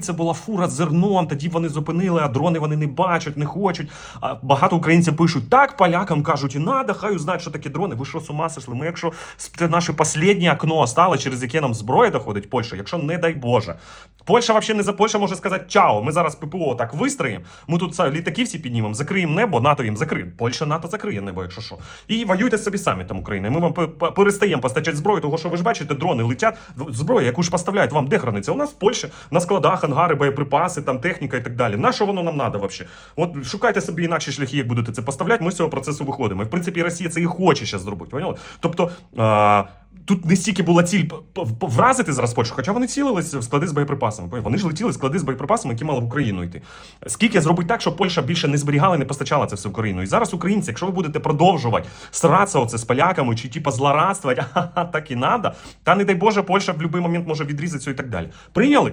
це була фура з зерном, тоді вони зупинили, а дрони вони не бачать, не хочуть. А багато українців пишуть, так полякам кажуть, і надо, хай узнають, що таке дрони. Ви що з сошли? Ми якщо це наше останнє окно осталось, через яке нам зброя доходить Польща, якщо не дай Боже. Польща взагалі не за Польща може сказати чао. Ми зараз ППО так вистроїмо. Ми тут літаки всі піднімемо, закриємо небо, НАТО їм закриє. Польща НАТО закриє небо, якщо що. І воюйте собі самі там Україна. Ми вам пе- пе- перестаємо постачати зброю, тому що ви ж бачите, дрони летять. Зброя, яку ж поставляють вам де храниться? У нас в Польщі на складах, ангари, боєприпаси, там техніка і так далі. На що воно нам треба взагалі? От шукайте собі інакші шляхи, як будете це поставляти. Ми з цього процесу виходимо. І в принципі Росія це і хоче зараз зробити. Поняли? Тобто. А... Тут не стільки була ціль вразити зараз Польщу, хоча вони цілились в склади з боєприпасами. Вони ж летіли в склади з боєприпасами, які мали в Україну йти. Скільки зробити так, щоб Польща більше не зберігала і не постачала це все в Україну? І зараз українці, якщо ви будете продовжувати старатися оце з поляками чи типа злорадствувати, так і надо, та не дай Боже, Польща в будь-який момент може відрізати все і так далі. Прийняли?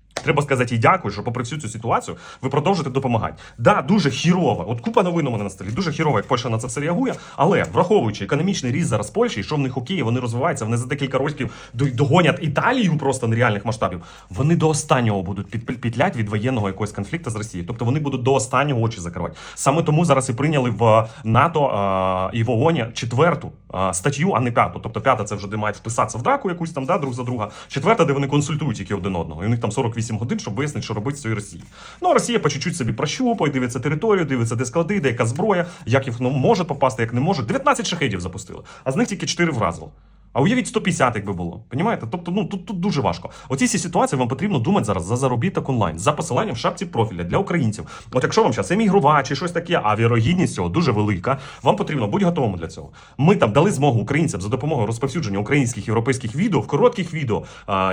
Треба сказати їй дякую, що попри всю цю ситуацію ви продовжуєте допомагати. Да, дуже хірово. От купа новин у мене на столі. Дуже хірово, як Польща на це все реагує. Але враховуючи економічний ріст зараз Польщі, що в них окей, вони розвиваються, вони за декілька років до- догонять Італію просто нереальних масштабів. Вони до останнього будуть під, підлять від воєнного якогось конфлікту з Росією. Тобто вони будуть до останнього очі закривати. Саме тому зараз і прийняли в НАТО а, і в ООНі четверту а, статтю, а не п'яту. Тобто п'ята це вже де мають вписатися в драку якусь там, да, друг за друга. Четверта, де вони консультують які один одного. І у них там 48 годин, щоб вияснити, що робити з цією Росією. Ну а Росія по чуть-чуть собі прощупує, дивиться територію, дивиться, де склади, де яка зброя, як їх ну, може попасти, як не може. 19 шахедів запустили, а з них тільки 4 вразило. А уявіть 150, якби було. Понімаєте? Тобто, ну тут, тут дуже важко. Оці всі ситуації вам потрібно думати зараз за заробіток онлайн, за посиланням в шапці профіля для українців. От якщо вам зараз емігрувати чи щось таке, а вірогідність цього дуже велика, вам потрібно бути готовим для цього. Ми там дали змогу українцям за допомогою розповсюдження українських європейських відео в коротких відео,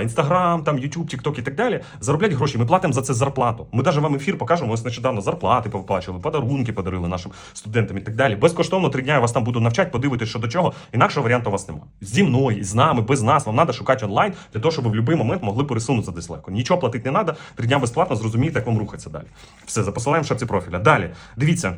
інстаграм, там Ютуб, Тікток і так далі. Заробляти гроші. Ми платимо за це зарплату. Ми навіть вам ефір покажемо. Ось нещодавно зарплати повиплачували, подарунки подарили нашим студентам і так далі. Безкоштовно три дня я вас там буду навчати, подивитися, що до чого. Інакшого варіанту у вас немає. Мною, з нами, без нас. Вам треба шукати онлайн для того, щоб ви в будь-який момент могли пересунутися десь легко. Нічого платити не треба. Три дня безплатно зрозумієте, як вам рухатися далі. Все, за посиланням в шапці профіля. Далі. Дивіться.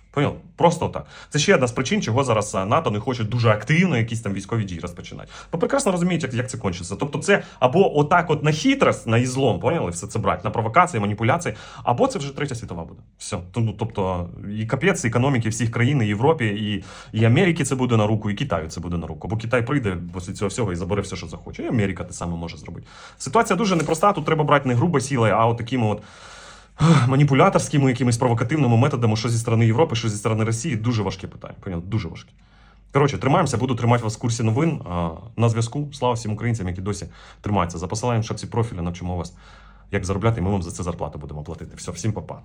Понял? Просто так. Це ще одна з причин, чого зараз НАТО не хоче дуже активно якісь там військові дії розпочинати. Бо прекрасно розуміють, як, як це кончиться. Тобто, це або отак, от на хитрость, на ізлом, поняли, все це брати, на провокації, маніпуляції, або це вже третя світова буде. Все. Тому, тобто, і капець економіки всіх країн, і Європі, і, і Америки це буде на руку, і Китаю це буде на руку. Бо Китай прийде після цього всього і забере все, що захоче. І Америка те саме може зробити. Ситуація дуже непроста. Тут треба брати не грубо сілою, а от такими от маніпуляторськими якимись провокативними методами, що зі сторони Європи, що зі сторони Росії, дуже важке питання. Понятно? Дуже важке. Коротше, тримаємося, буду тримати вас в курсі новин. На зв'язку. Слава всім українцям, які досі тримаються. За посиланням в шапці профіля навчимо вас, як заробляти, і ми вам за це зарплату будемо платити. Все, всім па-па.